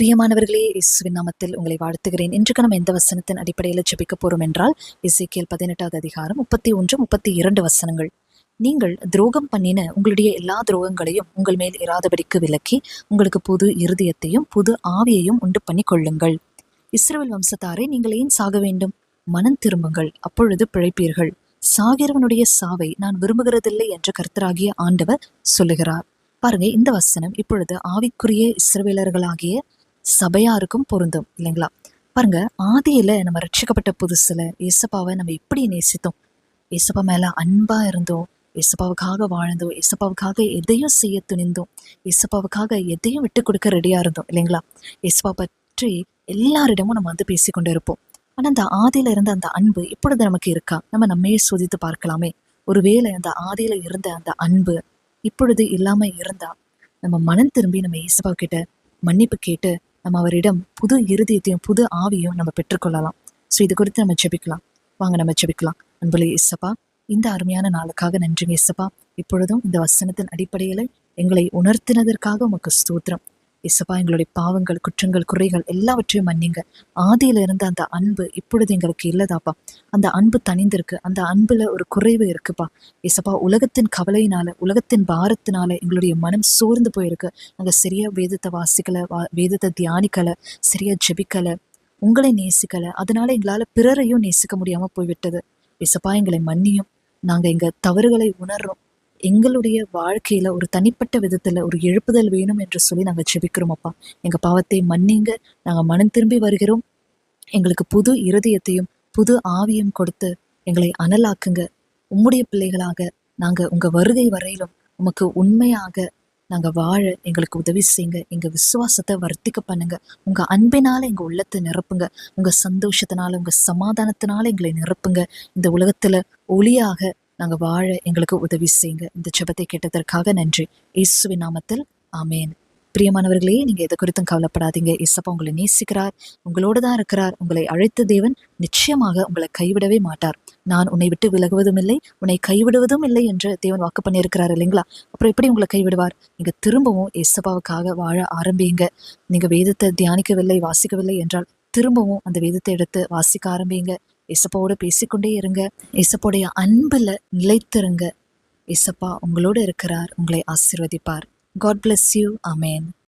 பிரியமானவர்களே இயேசுவின் நாமத்தில் உங்களை வாழ்த்துகிறேன். இன்றைக்கு நம்ம எந்த வசனத்தின் அடிப்படையில் ஜெபிக்க போறோம் என்றால் இசைக்கியல் பதினெட்டாவது அதிகாரம் முப்பத்தி ஒன்று முப்பத்தி இரண்டு வசனங்கள். நீங்கள் துரோகம் பண்ணின உங்களுடைய எல்லா துரோகங்களையும் உங்கள் மேல் இராதபடிக்கு விலக்கி உங்களுக்கு புது இருதயத்தையும் புது ஆவியையும் உண்டு பண்ணி கொள்ளுங்கள். இஸ்ரேல் வம்சத்தாரே நீங்கள் ஏன் சாக வேண்டும்? மனம் திரும்புங்கள் அப்பொழுது பிழைப்பீர்கள். சாகிறவனுடைய சாவை நான் விரும்புகிறதில்லை என்ற கர்த்தராகிய ஆண்டவர் சொல்லுகிறார். பாருங்க இந்த வசனம் இப்பொழுது ஆவிக்குரிய இஸ்ரவேலர்களாகிய சபையாருக்கும் பொருந்தும் இல்லைங்களா? பாருங்க ஆதியில நம்ம ரட்சிக்கப்பட்ட புதுசுல இயேசப்பாவை நம்ம எப்படி நேசித்தோம்? இயேசப்பா மேல அன்பா இருந்தோம் இயேசப்பாவுக்காக வாழ்ந்தோம் இயேசப்பாவுக்காக எதையும் செய்ய துணிந்தோம் இயேசப்பாவுக்காக எதையும் விட்டு கொடுக்க ரெடியா இருந்தோம் இல்லைங்களா? இயேசப்பா பற்றி எல்லாரிடமும் நம்ம வந்து பேசிக்கொண்டு இருப்போம். ஆனா அந்த ஆதியில இருந்த அந்த அன்பு இப்பொழுது நமக்கு இருக்கா? நம்ம நம்மையே சோதித்து பார்க்கலாமே. ஒருவேளை அந்த ஆதியில இருந்த அந்த அன்பு இப்பொழுது இல்லாம இருந்தா நம்ம மனம் திரும்பி நம்ம இயேசப்பா கிட்ட மன்னிப்பு கேட்டு நம்ம அவரிடம் புது இருதயத்தையும் புது ஆவியும் நம்ம பெற்றுக்கொள்ளலாம். ஸோ இது குறித்து நம்ம ஜெபிக்கலாம். வாங்க நம்ம ஜெபிக்கலாம். அன்புலே இசப்பா இந்த அருமையான நாளுக்காக நன்றி இசப்பா இப்பொழுதும் இந்த வசனத்தின் அடிப்படையில் எங்களை உணர்த்தினதற்காக உமக்கு ஸ்தோத்திரம். இசப்பா எங்களுடைய பாவங்கள் குற்றங்கள் குறைகள் எல்லாவற்றையும் மன்னிங்க. ஆதியில இருந்த அந்த அன்பு இப்பொழுது எங்களுக்கு இல்லதாப்பா. அந்த அன்பு தனிந்திருக்கு அந்த அன்புல ஒரு குறைவு இருக்குப்பா. இசப்பா உலகத்தின் கவலையினால உலகத்தின் பாரத்தினால எங்களுடைய மனம் சோர்ந்து போயிருக்கு. நாங்க சரியா வேதத்தை வாசிக்கல வா வேதத்தை தியானிக்கல சரியா ஜெபிக்கல உங்களை நேசிக்கல. அதனால எங்களால பிறரையும் நேசிக்க முடியாம போய்விட்டது. இசப்பா எங்களை மன்னியும். நாங்க எங்க தவறுகளை உணர்றோம். எங்களுடைய வாழ்க்கையில ஒரு தனிப்பட்ட விதத்துல ஒரு எழுப்புதல் வேணும் என்று சொல்லி நாங்க ஜெபிக்கிறோம் அப்பா. எங்க பாவத்தை மன்னிங்க. நாங்க மனம் திரும்பி வருகிறோம். எங்களுக்கு புது இருதயத்தையும் புது ஆவியும் கொடுத்து எங்களை அனலாக்குங்க. உம்முடைய பிள்ளைகளாக நாங்க உங்க வருகை வரையிலும் உமக்கு உண்மையாக நாங்க வாழ எங்களுக்கு உதவி செய்யுங்க. எங்க விசுவாசத்தை வர்த்திக்க பண்ணுங்க. உங்க அன்பினால எங்க உள்ளத்தை நிரப்புங்க. உங்க சந்தோஷத்தினால உங்க சமாதானத்தினால எங்களை நிரப்புங்க. இந்த உலகத்துல ஒளியாக நாங்கள் வாழ எங்களுக்கு உதவி செய்யுங்க. இந்த ஜெபத்தை கேட்டதற்காக நன்றி. இயேசுவின் நாமத்தில் ஆமேன். பிரியமானவர்களே நீங்கள் எதை குறித்தும் கவலைப்படாதீங்க. இசப்பா உங்களை நேசிக்கிறார். உங்களோடு தான் இருக்கிறார். உங்களை அழைத்த தேவன் நிச்சயமாக உங்களை கைவிடவே மாட்டார். நான் உன்னை விட்டு விலகுவதும் இல்லை உன்னை கைவிடுவதும் இல்லை என்று தேவன் வாக்கு பண்ணியிருக்கிறார் இல்லைங்களா? அப்புறம் எப்படி உங்களை கைவிடுவார்? நீங்கள் திரும்பவும் இசப்பாவுக்காக வாழ ஆரம்பிங்க நீங்கள் வேதத்தை தியானிக்கவில்லை வாசிக்கவில்லை என்றால் திரும்பவும் அந்த வேதத்தை எடுத்து வாசிக்க ஆரம்பிங்க இசப்பாவோட பேசிக்கொண்டே இருங்க. இசப்போடைய அன்புல நிலைத்திருங்க. இசப்பா உங்களோட இருக்கிறார் உங்களை ஆசீர்வதிப்பார். God bless you amen